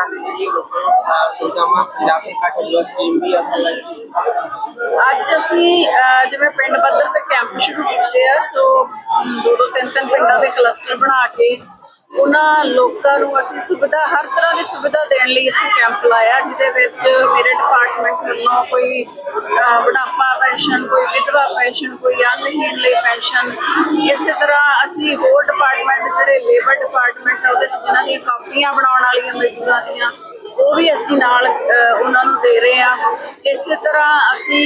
ਤਰ੍ਹਾਂ ਦੀ ਜਿਹੜੀ ਲੋਕਾਂ ਪੰਜਾਬ ਸਰਕਾਰ ਵੱਲੋਂ ਸਕੀਮ ਵੀ ਅਪਲਾਈ ਅੱਜ ਅਸੀਂ ਜਿਵੇਂ ਪਿੰਡ ਪੱਧਰ ਤੇ ਕੈਂਪ ਸ਼ੁਰੂ ਕੀਤੇ ਆ ਸੋ ਦੋ ਦੋ ਤਿੰਨ ਤਿੰਨ ਪਿੰਡਾਂ ਦੇ ਕਲਸਟਰ ਬਣਾ ਕੇ ਉਹਨਾਂ ਲੋਕਾਂ ਨੂੰ ਅਸੀਂ ਸੁਵਿਧਾ, ਹਰ ਤਰ੍ਹਾਂ ਦੀ ਸੁਵਿਧਾ ਦੇਣ ਲਈ ਇੱਥੇ ਕੈਂਪ ਲਾਇਆ, ਜਿਹਦੇ ਵਿੱਚ ਮੇਰੇ ਡਿਪਾਰਟਮੈਂਟ ਵੱਲੋਂ ਕੋਈ ਬੁਢਾਪਾ, ਪੈਨਸ਼ਨ ਵਿਧਵਾ ਪੈਨਸ਼ਨ ਕੋਈ ਅੰਗਹੀਣ ਲਈ ਪੈਨਸ਼ਨ। ਇਸੇ ਤਰ੍ਹਾਂ ਅਸੀਂ ਹੋਰ ਡਿਪਾਰਟਮੈਂਟ ਜਿਹੜੇ ਲੇਬਰ ਡਿਪਾਰਟਮੈਂਟ ਆ, ਉਹਦੇ ਚ ਜਿਨ੍ਹਾਂ ਦੀਆਂ ਕਾਪੀਆਂ ਬਣਾਉਣ ਵਾਲੀਆਂ ਮਜ਼ਦੂਰਾਂ ਦੀਆਂ ਉਹ ਵੀ ਅਸੀਂ ਨਾਲ ਉਹਨਾਂ ਨੂੰ ਦੇ ਰਹੇ ਆ ਇਸੇ ਤਰ੍ਹਾਂ ਅਸੀਂ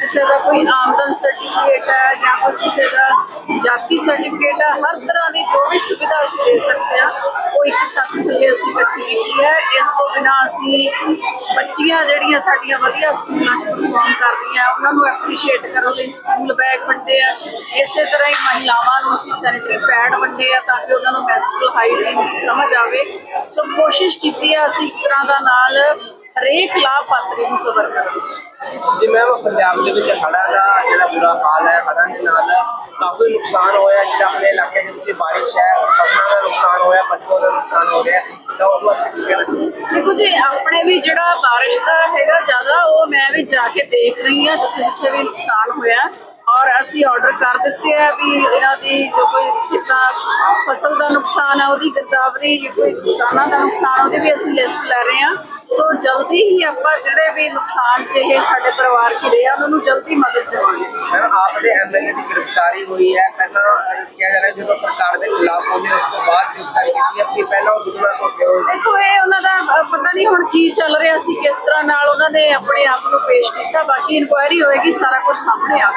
ਕਿਸੇ ਦਾ ਕੋਈ ਆਮਦਨ ਸਰਟੀਫਿਕੇਟ ਹੈ ਜਾਂ ਕੋਈ ਕਿਸੇ ਦਾ ਜਾਤੀ ਸਰਟੀਫਿਕੇਟ ਹੈ, ਹਰ ਤਰ੍ਹਾਂ ਦੀ ਜੋ ਵੀ ਸੁਵਿਧਾ ਅਸੀਂ ਦੇ ਸਕਦੇ ਆ ਉਹ ਇੱਕ ਛੱਤ ਥੱਲੇ ਅਸੀਂ ਇਕੱਠੀ ਕੀਤੀ ਹੈ। ਇਸ ਤੋਂ ਬਿਨਾ ਅਸੀਂ ਬੱਚੀਆਂ ਜਿਹੜੀਆਂ ਸਾਡੀਆਂ ਵਧੀਆ ਸਕੂਲਾਂ 'ਚ ਪਰਫਾਰਮ ਕਰ ਰਹੀਆਂ, ਉਹਨਾਂ ਨੂੰ ਐਪਰੀਸ਼ੀਏਟ ਕਰਨ ਲਈ ਸਕੂਲ ਬੈਗ ਵੰਡੇ ਆ। ਇਸੇ ਤਰ੍ਹਾਂ ਹੀ ਮਹਿਲਾਵਾਂ ਨੂੰ ਅਸੀਂ ਸੈਨੀਟਰੀ ਪੈਡ ਵੰਡੇ ਆ ਤਾਂ ਕਿ ਉਹਨਾਂ ਨੂੰ ਮੈਂਸਟਰਲ ਹਾਈਜੀਨ ਦੀ ਸਮਝ ਆਵੇ। ਸੋ ਕੋਸ਼ਿਸ਼ ਕੀਤੀ ਹੈ ਅਸੀਂ ਇੱਕ ਤਰ੍ਹਾਂ ਦਾ ਨਾਲ ਹਰੇਕ ਲਾਭਪਾਤਰੀ ਨੂੰ ਕਵਰ ਕਰਾਂਗੇ ਜਿਵੇਂ ਪੰਜਾਬ ਦੇ ਵਿੱਚ ਹੜ੍ਹਾਂ ਦਾ ਜਿਹੜਾ ਬੁਰਾ ਹਾਲ ਹੈ, ਹੜ੍ਹਾਂ ਦੇ ਨਾਲ ਕਾਫੀ ਨੁਕਸਾਨ ਹੋਇਆ ਜਿਹੜਾ ਆਪਣੇ ਇਲਾਕੇ ਦੇ ਵਿੱਚ ਬਾਰਿਸ਼ ਹੈ, ਫਸਲਾਂ ਦਾ ਨੁਕਸਾਨ ਹੋਇਆ, ਪਸ਼ੂਆਂ ਦਾ ਨੁਕਸਾਨ ਹੋ ਰਿਹਾ ਤਾਂ ਉਸ ਵਾਸਤੇ ਕੀ ਕਹਿਣਾ ਦੇਖੋ ਜੀ, ਆਪਣੇ ਵੀ ਜਿਹੜਾ ਬਾਰਿਸ਼ ਦਾ ਹੈਗਾ ਜ਼ਿਆਦਾ, ਉਹ ਮੈਂ ਵੀ ਜਾ ਕੇ ਦੇਖ ਰਹੀ ਹਾਂ, ਜਿੱਥੇ ਜਿੱਥੇ ਵੀ ਨੁਕਸਾਨ ਹੋਇਆ। ਔਰ ਅਸੀਂ ਆਰਡਰ ਕਰ ਦਿੱਤੇ ਆ ਵੀ ਇਹਨਾਂ ਦੀ ਜੋ ਕੋਈ ਕਿਤਾ ਫਸਲ ਦਾ ਨੁਕਸਾਨ ਹੈ ਉਹਦੀ ਗਿਰਦਾਵਰੀ, ਜੇ ਕੋਈ ਦੁਕਾਨਾਂ ਦਾ ਨੁਕਸਾਨ, ਉਹਦੀ ਵੀ ਅਸੀਂ ਲਿਸਟ ਲੈ ਰਹੇ ਹਾਂ। ਸੋ ਜਲਦੀ ਹੀ ਆਪਾਂ ਜਿਹੜੇ ਵੀ ਨੁਕਸਾਨ ਚ ਸਾਡੇ ਪਰਿਵਾਰ ਘਿਰੇ ਆ, ਉਹਨਾਂ ਨੂੰ ਜਲਦੀ ਮਦਦ ਦੇਵਾਂਗੇ। ਆਪ ਦੇ ਐਮਐਲਏ ਦੀ ਗ੍ਰਿਫਤਾਰੀ ਹੋਈ ਹੈ। ਪਹਿਲਾਂ ਕਿਹਾ ਜਾ ਰਿਹਾ ਜਦੋਂ ਸਰਕਾਰ ਦੇ ਖਿਲਾਫ ਬੋਲੇ ਉਸ ਤੋਂ ਬਾਅਦ ਗ੍ਰਿਫਤਾਰੀ ਕੀਤੀ। ਹੈ ਪਹਿਲਾਂ ਉਹ ਦੁਗਣਾ ਤੋਂ ਹੋਏ ਦੇਖੋ, ਇਹ ਉਹਨਾਂ ਦਾ ਪਤਾ ਨਹੀਂ ਹੁਣ ਕੀ ਚੱਲ ਰਿਹਾ ਸੀ, ਕਿਸ ਤਰ੍ਹਾਂ ਨਾਲ ਉਹਨਾਂ ਨੇ ਆਪਣੇ ਆਪ ਨੂੰ ਪੇਸ਼ ਕੀਤਾ। ਬਾਕੀ ਇਨਕੁਆਇਰੀ ਹੋਏਗੀ, ਸਾਰਾ ਕੁਝ ਸਾਹਮਣੇ ਆ